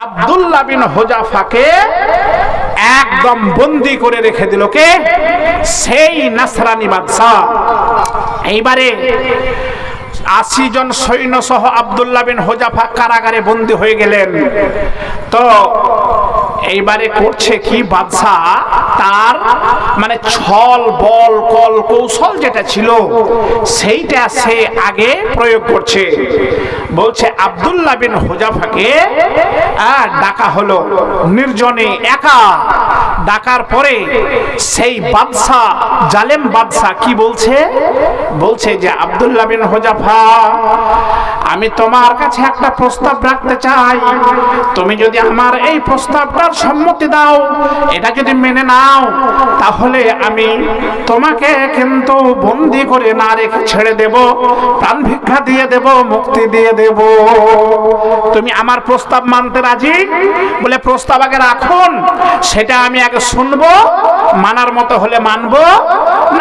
আব্দুল্লাহ বিন হোজাফাকে একদম বন্দি করে রেখে দিল কে? সেই নাসরানি বাদশাহ। এইবারে আশি জন সৈন্য সহ আবদুল্লাহ বিন হোজাফা কারাগারে বন্দী হয়ে গেলেন। তো এইবারে করছে কি বাদশাহ? তার মানে ছল, বল, কল, কৌশল যেটা ছিল, সেইটা সে আগে প্রয়োগ করছে। বলছে, আব্দুল্লাহ বিন হোজাফাকে ডাকা হলো। নির্জনে একা। ডাকার পরে সেই বাদশাহ, জালেম বাদশাহ কি বলছে? বলছে যে, আব্দুল্লাহ বিন হোজাফা, আমি তোমার কাছে একটা প্রস্তাব রাখতে চাই। তুমি যদি আমার এই প্রস্তাবটার সম্মতি দাও, এটা যদি মেনে নাও, তাহলে আমি তোমাকে কিন্তু বন্দি করে না রেখে ছেড়ে দেব, প্রাণ ভিক্ষা দিয়ে দেব, মুক্তি দিয়ে দেব। তুমি আমার প্রস্তাব মানতে রাজি? বলে প্রস্তাব আগে রাখুন, সেটা আমি আগে শুনব, মানার মতো হলে মানবো।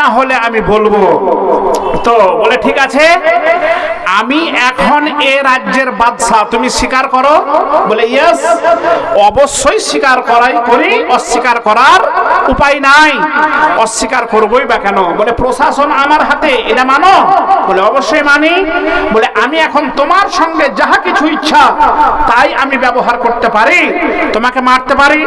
না হলে আমি বলব। তো বলে ঠিক আছে? আমি এখন এ রাজ্যের বাদশাহ, তুমি স্বীকার করো? বলে ইয়েস অবশ্যই স্বীকার করাই করি, অস্বীকার করার উপায় নাই। অস্বীকার করবই বা কেন? বলে, প্রশাসন আমার হাতে, এটা মানো? বলে, অবশ্যই মানি। বলে, আমি এখন তোমার সঙ্গে যাহা কিছু ইচ্ছা, তাই আমি ব্যবহার করতে পারি। তোমাকে মারতে পারি,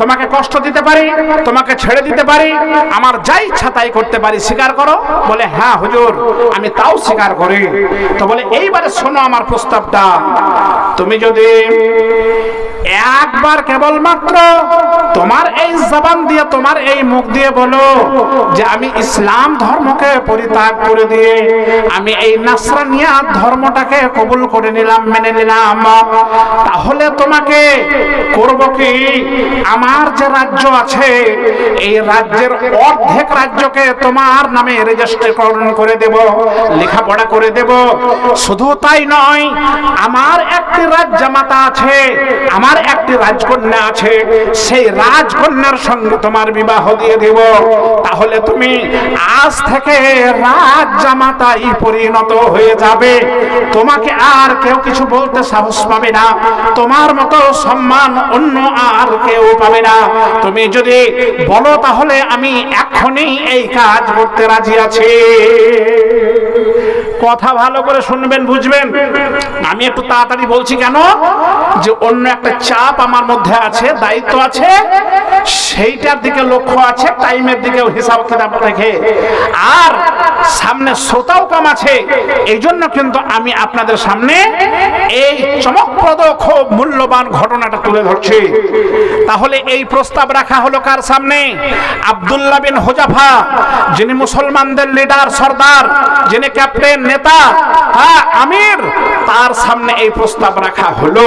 তোমাকে কষ্ট দিতে পারি, তোমাকে ছেড়ে দিতে পারি, আমার যা ইচ্ছা তাই করতে পারি স্বীকার করো। বলে হ্যাঁ হুজুর, আমি তাও স্বীকার করি। তো বলে, এইবারে শোনো আমার প্রস্তাবটা। তুমি যদি একবার কেবলমাত্র তোমার এই জবান দিয়ে, তোমার এই মুখ দিয়ে বলো যে আমি ইসলাম ধর্মকে পরিত্যাগ করে দিয়ে আমি এই নাসরানিয়া ধর্মটাকে কবুল করে নিলাম, মেনে নিলাম। তাহলে তোমাকে করব কি? আমার যে রাজ্য আছে, এই রাজ্যের অর্ধেক রাজ্যকে তোমার নামে রেজিস্ট্রেশন করে দেব, লেখাপড়া করে দেব। শুধু তাই নয়, আমার একটি রাজ্য মাতা আছে, আমার একটি রাজকন্যা আছে, সেই রাজকন্যার সঙ্গে তোমার বিবাহ দিয়ে দেব। তাহলে তুমি আজ থেকে রাজ জামাতাই পরিণত হয়ে যাবে। তোমাকে আর কেউ কিছু বলতে সাহস পাবে না। তোমার মতো সম্মান অন্য আর কেউ পাবে না। তুমি যদি বলো, তাহলে আমি এখনই এই কাজ করতে রাজি আছি। কথা ভালো করে শুনবেন, বুঝবেন? আমি একটু তাড়াতাড়ি বলছি কেন? যে অন্য একটা চাপ আমার মধ্যে আছে, দায়িত্ব আছে, সেইটার দিকে লক্ষ্য আছে, টাইমের দিকেও হিসাব কিতাব রেখে। আর সামনে শ্রোতাও কম আছে এই জন্য কিন্তু আমি আপনাদের সামনে এই চমকপ্রদ খুব মূল্যবান ঘটনাটা তুলে ধরছি। তাহলে এই প্রস্তাব রাখা হলো কার সামনে? আব্দুল্লাহ বিন হোজাফা, যিনি মুসলমানদের লিডার, সর্দার, যিনি ক্যাপ্টেন নেতা হ্যাঁ আমির, তার সামনে এই প্রস্তাব রাখা হলো।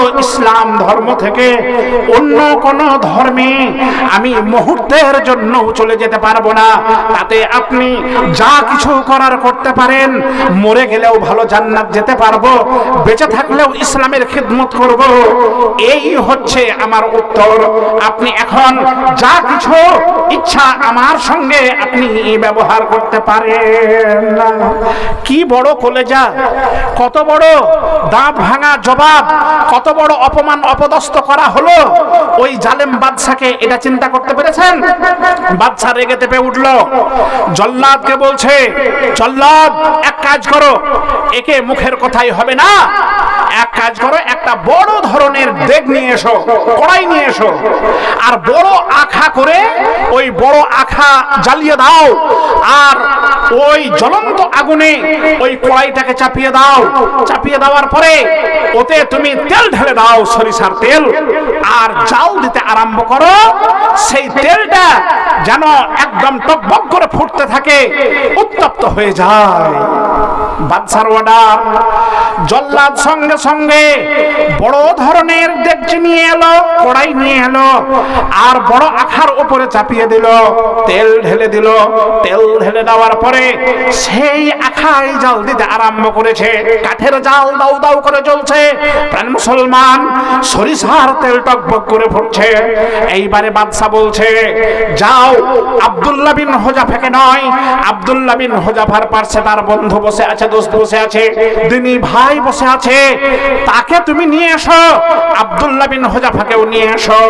ইসলাম ধর্ম থেকে অন্য কোন ধর্মে আমি মুহূর্তের জন্য চলে যেতে পারব না। তাতে আপনি যা কিছু করার করতে পারেন, মরে গেলেও ভালো জান্নাত যেতে পারব, বেঁচে থাকলেও ইসলামের খিদমত করব। এই হচ্ছে আমার উত্তর। আপনি এখন যা কিছু ইচ্ছা আমার সঙ্গে আপনি ব্যবহার করতে পারেন কি বড় কলেজা, কত বড় দাঁত ভাঙা জবাব, কত বড় অপমান অপদস্থ করা হলো? ওই জালেম বাদশাকে এটা চিন্তা করতে পেরেছেন? বাদশা রেগে তেপে উঠল। জল্লাদকে বলছে, জল্লাদ, এক কাজ করো। একে মুখের কথাই হবে না। এক কাজ করো একটা বড় ধরনের দেগ নিয়ে এসো, কড়াই নিয়ে এসো। আর বড় আখা করে ওই বড় আখা জ্বালিয়ে দাও। আর ওই জ্বলন্ত আগুনে ওই কড়াইটাকে চাপিয়ে দাও। চাপিয়ে দেওয়ার পরে ওতে তুমি তেল ঢেলে দাও, সরিষার তেল। আর জাল দিতে আরম্ভ করো, সেই তেলটা যেন একদম টকবক করে ফুটতে থাকে, উত্তপ্ত হয়ে যায়। বাদশার অর্ডার জল্লাদ সঙ্গে সঙ্গে বড় ধরনের দেখছি নিয়ে এলো, কড়াই নিয়ে এলো, আর বড় আখার উপরে চাপিয়ে দিল, তেল ঢেলে দিল। তেল ঢেলে দেওয়ার পরে সেই আখায় জাল দিতে আরম্ভ করেছে। কাঠের জাল দাউ দাউ করে জ্বলছে। প্রাণ মুসলমান সরিষার তেল টকবক করে ফুটছে এইবারে বাদশা বলছে, যাও, আব্দুল্লাহ বিন হোজাফাকে নয়, আব্দুল্লাহ বিন হোজাফার পার্শ্বে তার বন্ধু বসে আছে, দোস্ত বসে আছে। দিনী ভাই বসে আছে, তাকে তুমি নিয়ে এসো। আব্দুল্লাহ বিন হোজাফাকেও নিয়ে এসো।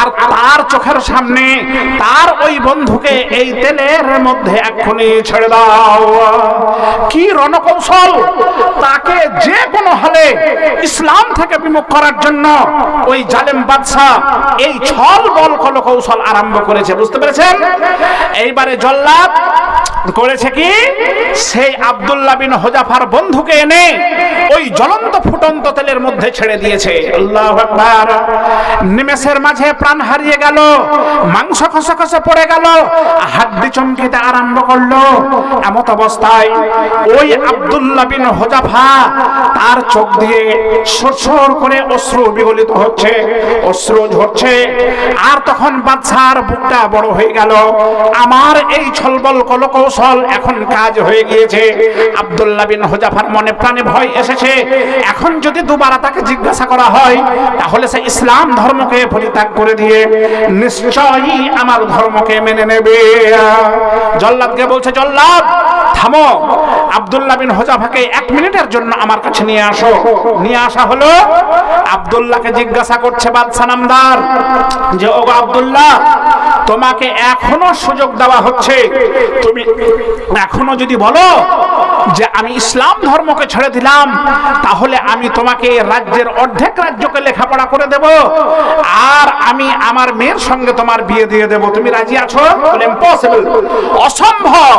আর তার চোখের সামনে তার ওই বন্ধুকে এই তেলের মধ্যে এক্ষুনি ছেড়ে দাও। কি রণকৌশল? তাকে যে কোনো হলে ইসলাম থেকে বিমুখ করার জন্য ওই জালেম বাদশাহ এই ছল বল কল কৌশল আরম্ভ করেছে, বুঝতে পেরেছেন? এইবারে জল্লাদ করেছে কি? সেই আব্দুল্লাহ বিন হোজাফার বন্ধুকে এনে ওই জ্বলন্ত ফুটন্ত তেলের মধ্যে ছেড়ে দিয়েছে। আল্লাহ আকবার। নিমেষের মাঝে প্রাণ হারিয়ে গেল, মাংস খসে খসে পড়ে গেল, হাড্ডি চমকিতে আরম্ভ করল। এমত অবস্থায় ওই আব্দুল্লাহ বিন হোজাফা তার চোখ দিয়ে সরসর করে অশ্রু বিগলিত হচ্ছে, অশ্রু ঝরছে। আর তখন বাচ্চার বুকটা বড় হয়ে গেল। আমার এই ছলবল কলকৌশল এখন কাজ হয়ে গিয়েছে। আব্দুল্লাহ বিন হোজাফার মনে প্রাণে ভয় এসেছে। এখন যদি দুবারা তাকে জিজ্ঞাসা করা হয়, তাহলে সে ইসলাম ধর্মকে পরিত্যাগ করে দিয়ে নিশ্চয়ই আমার ধর্মকে মেনে নেবে। জল্লাদকে বলছে, জল্লাদ, থামো। আব্দুল্লাহ বিন হোজাফাকে এক মিনিটের জন্য আমার কাছে নিয়ে আসো। নিয়ে আসা হলো, আব্দুল্লাহকে জিজ্ঞাসা করছে বাদশা নামদার, যে ও আব্দুল্লাহ তোমাকে এখনও সুযোগ দেওয়া হচ্ছে। তুমি এখনও যদি বলো যে আমি ইসলাম ধর্মকে ছেড়ে দিলাম, তাহলে আমি তোমাকে রাজ্যের অর্ধেক রাজ্যকে লেখাপড়া করে দেব। আর আমি আমার মেয়ের সঙ্গে তোমার বিয়ে দিয়ে দেব। তুমি রাজি আছো? ইম্পসিবল অসম্ভব।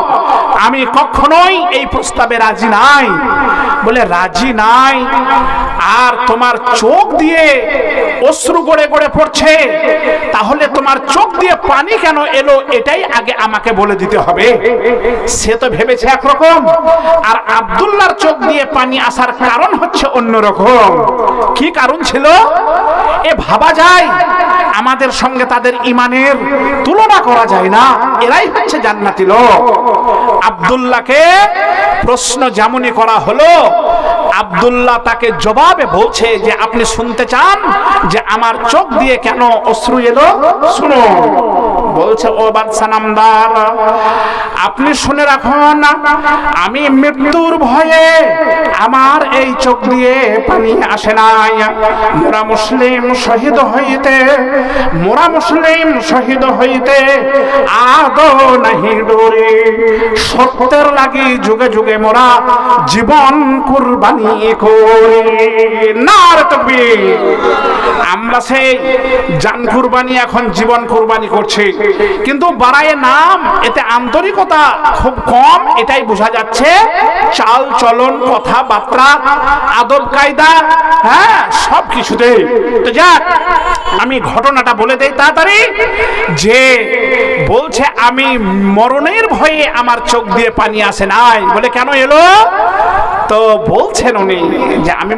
আমি কখনোই এই প্রস্তাবে রাজি নাই। বলে, রাজি নাই। আর তোমার চোখ দিয়ে অশ্রু গড়ে গড়ে পড়ছে। তাহলে তোমার চোখ দিয়ে পানি কেন এলো এটাই আগে আমাকে বলে দিতে হবে। সে তো ভেবেছে একরকম। আর আবদুল্লার চোখ দিয়ে পানি আসার কারণ হচ্ছে অন্যরকম। কি কারণ ছিল? এ ভাবা যায়, আমাদের সঙ্গে তাদের ইমানের তুলনা করা যায় না। এরাই হচ্ছে জান্নাতি লোক। আব্দুল্লাহকে প্রশ্ন যেমনই করা হলো, আবদুল্লাহ তাকে জবাবে বলছে যে, আপনি শুনতে চান যে আমার চোখ দিয়ে কেন অশ্রু এলো? শুনো বলছে, ও বাদশা নামদার, আপনি শুনে রাখুন, আমি মৃত্যুর ভয়ে আমার এই চোখ দিয়ে পানি আসে নাই। মোরা মুসলিম শহীদ হইতে, মোরা মুসলিম শহীদ হইতে আদৌ নাহি ডোরে সত্যের লাগি যুগে যুগে মোরা জীবন কুরবানি করি। নার তকবীর। আমরা সেই জান কুরবানি, এখন জীবন কুরবানি করছি। কিন্তু বাড়ায় নাম, এতে আন্তরিকতা খুব কম, এটাই বোঝা যাচ্ছে। চাল, চলন, কথাবার্তা, আদব কায়দা হ্যাঁ সব কিছুতে। তো যাক, আমি ঘটনাটা বলে দেই তাড়াতাড়ি। যে বলছে, আমি মরণের ভয়ে আমার চোখ দিয়ে পানি আসে নাই। বলে কেন এলো? তো বলছেন উনি যে, আমি